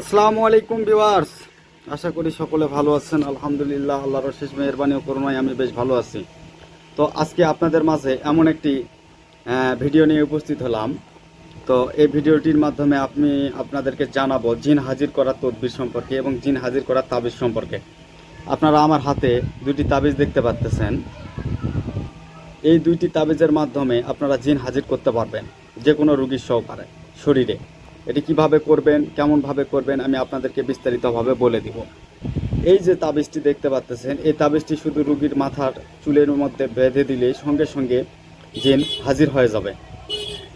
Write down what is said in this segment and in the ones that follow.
আসসালামু আলাইকুম ভিউয়ার্স। আশা করি সকলে ভালো আছেন। আলহামদুলিল্লাহ, আল্লাহর শেষ মেহরবানি ও করুণায় আমি বেশ ভালো আছি। তো আজকে আপনাদের মাঝে এমন একটি ভিডিও নিয়ে উপস্থিত হলাম। তো এই ভিডিওটির মাধ্যমে আমি আপনাদেরকে জানাব জিন হাজির করার তদবির সম্পর্কে এবং জিন হাজির করার তাবিজ সম্পর্কে। আপনারা আমার হাতে দুটি তাবিজ দেখতে পাচ্তেছেন এই দুইটি তাবিজের মাধ্যমে আপনারা জিন হাজির করতে পারবেন। যে কোনো রুগীর সহকারে, শরীরে। এটি কীভাবে করবেন, কেমনভাবে করবেন, আমি আপনাদেরকে বিস্তারিতভাবে বলে দিব। এই যে তাবিজটি দেখতে পাচ্তেছেন, এই তাবিজটি শুধু রুগীর মাথার চুলের মধ্যে বেঁধে দিলেই সঙ্গে সঙ্গে জিন হাজির হয়ে যাবে।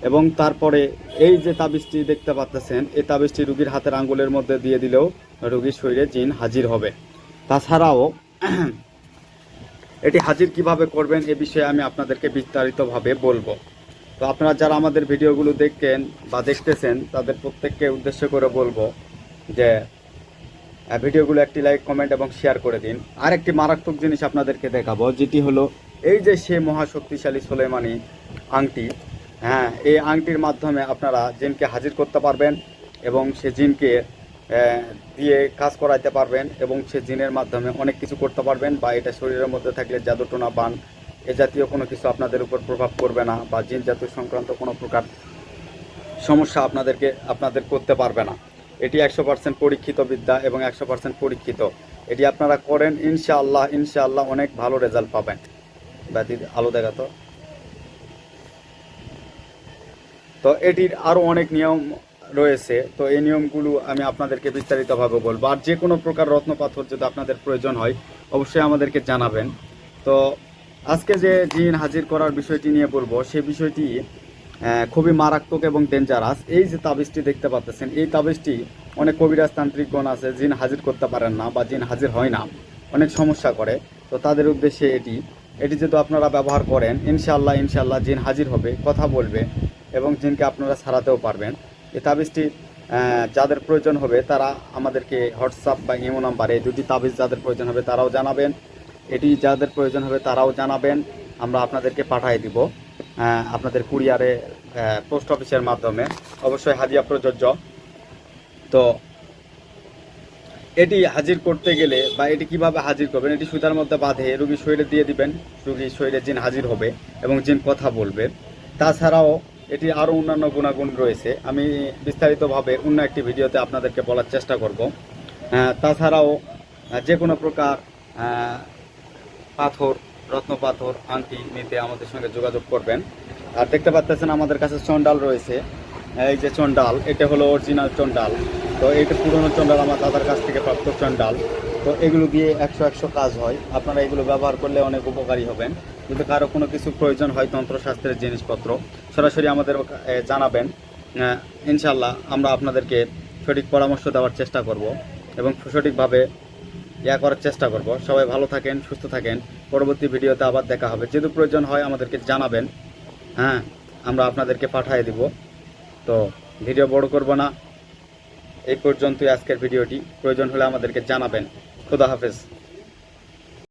এবং তারপরে এই যে তাবিজটি দেখতে পাচ্তেছেন, এই তাবিজটি রুগীর হাতের আঙ্গুলের মধ্যে দিয়ে দিলেও রুগীর শরীরে জিন হাজির হবে। তাছাড়াও, এটি হাজির কীভাবে করবেন এ বিষয়ে আমি আপনাদেরকে বিস্তারিতভাবে বলব। তো আপনারা যারা আমাদের ভিডিওগুলো দেখেন বা দেখতেছেন, তাদের প্রত্যেককে উদ্দেশ্য করে বলব যে ভিডিওগুলো একটি লাইক কমেন্ট এবং শেয়ার করে দিন। আর একটি মারাত্মক জিনিস আপনাদেরকে দেখাবো, যেটি হলো এই যে সে মহাশক্তিশালী সোলেমানি আংটি। হ্যাঁ এই আংটির মাধ্যমে আপনারা জিনকে হাজির করতে পারবেন এবং সে জিনকে দিয়ে কাজ করাইতে পারবেন এবং সে জিনের মাধ্যমে অনেক কিছু করতে পারবেন বা এটা শরীরের মধ্যে থাকলে জাদুটোনা বান এ জাতীয় কোনো কিছু আপনাদের উপর প্রভাব করবে না বা জিন জাতীয় সংক্রান্ত কোনো প্রকার সমস্যা আপনাদেরকে, আপনাদের করতে পারবে না। এটি একশো পার্সেন্ট পরীক্ষিত বিদ্যা এবং একশো পার্সেন্ট পরীক্ষিত। এটি আপনারা করেন, ইনশাআল্লাহ ইনশাআল্লাহ অনেক ভালো রেজাল্ট পাবেন। ব্যতি আলো দেখাতো তো। এটির আরও অনেক নিয়ম রয়েছে। তো এই নিয়মগুলো আমি আপনাদেরকে বিস্তারিতভাবে বলব। আর যে কোনো প্রকার রত্ন পাথর যদি আপনাদের প্রয়োজন হয়, অবশ্যই আমাদেরকে জানাবেন। তো আজকে যে জিন হাজির করার বিষয়টি নিয়ে বলব সেই বিষয়টি খুবই মারাত্মক এবং ডেঞ্জারাস এই যে তাবিজটি দেখতে পাচ্ছেন এই তাবিজটি অনেক কবিরাজ তান্ত্রিকগণ আছে, জিন হাজির করতে পারেন না বা জিন হাজির হয় না। অনেক সমস্যা করে। তো তাদের উদ্দেশ্যে এটি এটি যদি আপনারা ব্যবহার করেন ইনশাল্লাহ ইনশাল্লাহ জিন হাজির হবে, কথা বলবে এবং জিনকে আপনারা ছাড়াতেও পারবেন। এই তাবিজটি যাদের প্রয়োজন হবে তারা আমাদেরকে হোয়াটসঅ্যাপ বা ইমো নাম্বার দুটি তাবিজ যাদের প্রয়োজন হবে তারাও জানাবেন। এটি যাদের প্রয়োজন হবে তারাও জানাবেন। আমরা আপনাদেরকে পাঠিয়ে দিব। আপনাদের কুরিয়ারে পোস্ট অফিসের মাধ্যমে। অবশ্যই হাদিয়া প্রযোজ্য। তো এটি হাজির করতে গেলে বা এটি কীভাবে হাজির করবেন, এটি সুতার মধ্যে বাঁধে রুগীর শরীরে দিয়ে দিবেন। রুগীর শরীরে জিন হাজির হবে এবং জিন কথা বলবে। তাছাড়াও এটি আরও অন্যান্য গুণাগুণ রয়েছে। আমি বিস্তারিতভাবে অন্য একটি ভিডিওতে আপনাদেরকে বলার চেষ্টা করব। তাছাড়াও যে কোনো প্রকার পাথর, রত্ন পাথর, আংটি নিতে আমাদের সঙ্গে যোগাযোগ করবেন। আর দেখতে পাচ্ছেন আমাদের কাছে চন্ডাল রয়েছে। এই যে চন্ডাল এটা হলো অরিজিনাল চন্ডাল তো এইটা পুরনো চন্ডাল আমার দাদার কাছ থেকে প্রাপ্ত চন্ডাল তো এগুলো দিয়ে একশো একশো কাজ হয়। আপনারা এগুলো ব্যবহার করলে অনেক উপকারী হবেন। যদি কারও কোনো কিছু প্রয়োজন হয় তন্ত্রশাস্ত্রের জিনিসপত্র, সরাসরি আমাদের জানাবেন। ইনশাল্লাহ আমরা আপনাদেরকে সঠিক পরামর্শ দেওয়ার চেষ্টা করব এবং সঠিকভাবে ইয়া করার চেষ্টা করব। সবাই ভালো থাকেন, সুস্থ থাকেন। পরবর্তী ভিডিওতে আবার দেখা হবে। যদি প্রয়োজন হয় আমাদেরকে জানাবেন হ্যাঁ আমরা আপনাদেরকে পাঠিয়ে দিব। তো ভিডিও বড় করব না। এই পর্যন্তই আজকের ভিডিওটি। প্রয়োজন হলে আমাদেরকে জানাবেন। খুদা হাফেজ।